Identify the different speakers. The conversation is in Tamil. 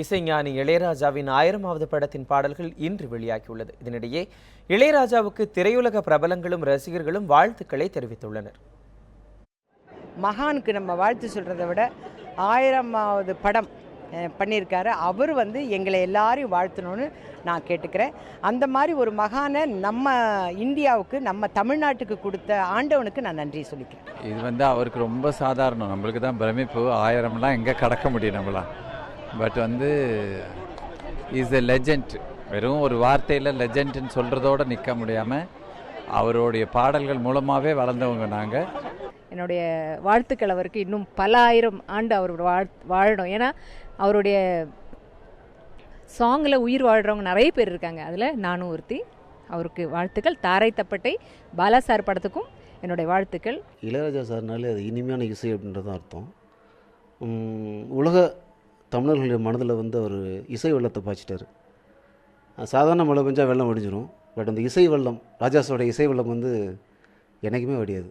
Speaker 1: இசைஞானி இளையராஜாவின் ஆயிரமாவது படத்தின் பாடல்கள் இன்று வெளியாகியுள்ளது. இதனிடையே இளையராஜாவுக்கு திரையுலக பிரபலங்களும் ரசிகர்களும் வாழ்த்துக்களை தெரிவித்துள்ளனர்.
Speaker 2: மகானுக்கு நம்ம வாழ்த்து சொல்கிறத விட ஆயிரமாவது படம் பண்ணியிருக்காரு. அவர் வந்து எங்களை எல்லாரையும் வாழ்த்தணும்னு நான் கேட்டுக்கிறேன். அந்த மாதிரி ஒரு மகானை நம்ம இந்தியாவுக்கு நம்ம தமிழ்நாட்டுக்கு கொடுத்த ஆண்டவனுக்கு நான் நன்றி சொல்லிக்கிறேன்.
Speaker 3: இது வந்து அவருக்கு ரொம்ப சாதாரணம். நம்மளுக்கு தான் பிரமிப்பு. ஆயிரம்லாம் எங்கே கடக்க முடியும் நம்மளாம் பட் வந்து இஸ் எ லெஜண்ட் வெறும் ஒரு வார்த்தையில் லெஜண்ட்னு சொல்கிறதோட நிற்க முடியாமல் அவருடைய பாடல்கள் மூலமாகவே வளர்ந்தவங்க நாங்கள்
Speaker 4: என்னுடைய வாழ்த்துக்கள் அவருக்கு. இன்னும் பல ஆயிரம் ஆண்டு அவர் வாழ் வாழணும். ஏன்னா அவருடைய சாங்கில் உயிர் வாழ்கிறவங்க நிறைய பேர் இருக்காங்க. அதில் நானும் ஒருத்தி. அவருக்கு வாழ்த்துக்கள். தாரை தப்பட்டை பாலா சார் படத்துக்கும் என்னுடைய வாழ்த்துக்கள்.
Speaker 5: இளையராஜா சார்னாலே அது இனிமையான இசை அப்படின்றது தான் அர்த்தம் உலக தமிழர்களுடைய மனதில் வந்து அவர் இசை வெள்ளத்தை பாய்ச்சிட்டார். சாதாரண மழை பெஞ்சால் வெள்ளம் வடிஞ்சிடும் பட் அந்த இசை வெள்ளம் ராஜாஸோட இசை வெள்ளம் வந்து என்றைக்குமே வடியாது